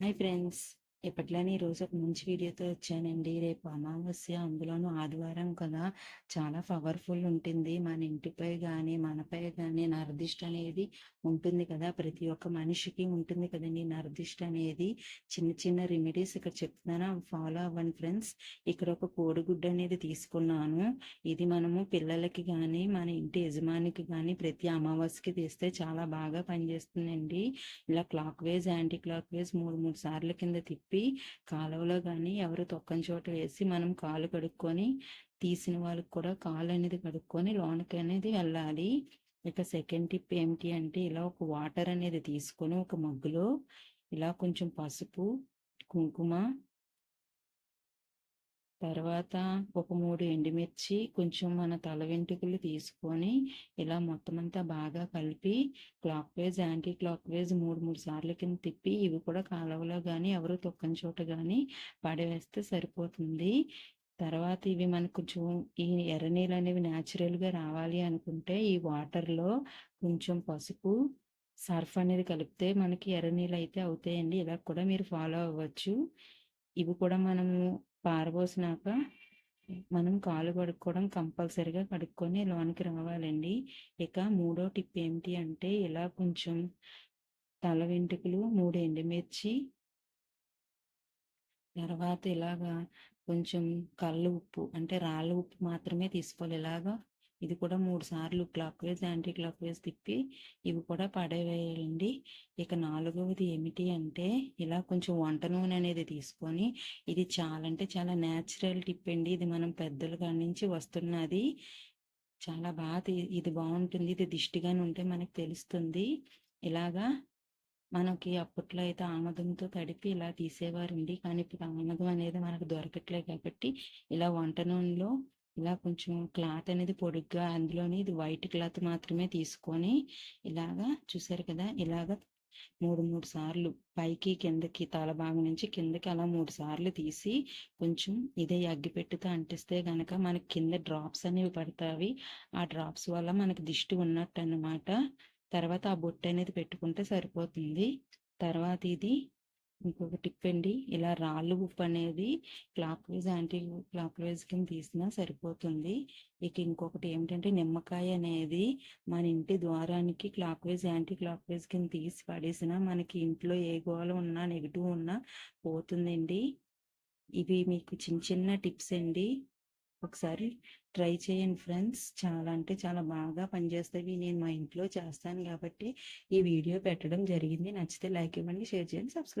Hi friends ఎప్పట్లానే ఈరోజు ఒక మంచి వీడియోతో వచ్చానండి. రేపు అమావాస్య అందులోనూ ఆదివారం కదా. చాలా పవర్ఫుల్ ఉంటుంది. మన ఇంటిపై కానీ మనపై కానీ నరదిష్ట అనేది ఉంటుంది కదా. ప్రతి ఒక్క మనిషికి ఉంటుంది కదండి నరదిష్ట అనేది. చిన్న చిన్న రెమెడీస్ ఇక్కడ చెప్తున్నాను. ఫాలో అవ్వండి ఫ్రెండ్స్ ఇక్కడ ఒక కోడిగుడ్డు అనేది తీసుకున్నాను. ఇది మనము పిల్లలకి కానీ మన ఇంటి యజమానికి కానీ ప్రతి అమావాస్యకి తీస్తే చాలా బాగా పనిచేస్తుందండి. ఇలా clockwise anti clock veg మూడు మూడు సార్లు కింద తిప్పి కాలువలో కానీ ఎవరు తొక్కని చోట వేసి మనం కాలు కడుక్కొని తీసిన వాళ్ళకి కూడా కాలు అనేది కడుక్కొని లోనకి అనేది వెళ్ళాలి. ఇక సెకండ్ టిప్ ఏమిటి అంటే ఇలా ఒక వాటర్ అనేది తీసుకొని ఒక మగ్గులో ఇలా కొంచెం పసుపు కుంకుమ తర్వాత ఒక మూడు ఎండుమిర్చి కొంచెం మన తల వెంట్రుకలు తీసుకొని ఇలా మొత్తం అంతా బాగా కలిపి clockwise anti clock wise మూడు మూడు సార్లు కింద తిప్పి ఇవి కూడా కాలువలో కానీ ఎవరు తొక్కని చోట కానీ పడవేస్తే సరిపోతుంది. తర్వాత ఇవి మనకు కొంచెం ఈ ఎర్ర నీళ్ళు అనేవి న్యాచురల్గా రావాలి అనుకుంటే ఈ వాటర్లో కొంచెం పసుపు సర్ఫ్ అనేది కలిపితే మనకి ఎర్ర నీళ్ళు అయితే అవుతాయండి. ఇలా కూడా మీరు ఫాలో అవ్వచ్చు. ఇవి కూడా మనము పారబోసినాక మనం కాలు కడుక్కోవడం కంపల్సరిగా కడుక్కొని లోనికి రావాలండి. ఇక మూడో టిప్ ఏమిటి అంటే ఇలా కొంచెం తల వెంట్రుకలు మూడు ఎండుమిర్చి తర్వాత ఇలాగా కొంచెం కళ్ళు ఉప్పు అంటే రాళ్ళ ఉప్పు మాత్రమే తీసుకోవాలి. ఇలాగా ఇది కూడా మూడు సార్లు clockwise anti clock wise తిప్పి ఇవి కూడా పడవేయండి. ఇక నాలుగవది ఏమిటి అంటే ఇలా కొంచెం వంట నూనె అనేది తీసుకొని ఇది చాలా అంటే చాలా న్యాచురల్ టిప్ అండి. ఇది మనం పెద్దల కాడి నుంచి వస్తున్నది. చాలా బాగా ఇది బాగుంటుంది. ఇది దిష్టిగానే ఉంటే మనకి తెలుస్తుంది. ఇలాగా మనకి అప్పట్లో అయితే ఆమదంతో తడిపి ఇలా తీసేవారండి. కానీ ఇప్పుడు ఆమదం అనేది మనకు దొరకట్లేదు కాబట్టి ఇలా వంట నూనెలో ఇలా కొంచెం క్లాత్ అనేది పొడుగ్గా అందులోని ఇది వైట్ క్లాత్ మాత్రమే తీసుకొని ఇలాగా చూసారు కదా ఇలాగా మూడు మూడు సార్లు పైకి కిందకి తల భాగం నుంచి కిందకి అలా మూడు సార్లు తీసి కొంచెం ఇదే అగ్గిపెట్టుతో అంటిస్తే గనక మనకి కింద డ్రాప్స్ అనేవి పడతావి. ఆ డ్రాప్స్ వల్ల మనకి దిష్టి ఉన్నట్టు అనమాట తర్వాత ఆ బొట్టు అనేది పెట్టుకుంటే సరిపోతుంది. తర్వాత ఇది ఇంకొక టిప్ అండి ఇలా రాళ్ళు ఉప్పు అనేది clockwise anti clock wise కింద తీసినా సరిపోతుంది. ఇక ఇంకొకటి ఏమిటంటే నిమ్మకాయ అనేది మన ఇంటి ద్వారానికి clockwise anti clock wise కింద తీసి పడేసినా మనకి ఇంట్లో ఏ గోళం ఉన్నా నెగిటివ్ ఉన్నా పోతుందండి. ఇవి మీకు చిన్న చిన్న టిప్స్ అండి. ఒకసారి ట్రై చేయండి ఫ్రెండ్స్. చాలా అంటే చాలా బాగా పనిచేస్తాయి. నేను మా ఇంట్లో చేస్తాను కాబట్టి ఈ వీడియో పెట్టడం జరిగింది. నచ్చితే లైక్ ఇవ్వండి షేర్ చేయండి సబ్స్క్రైబ్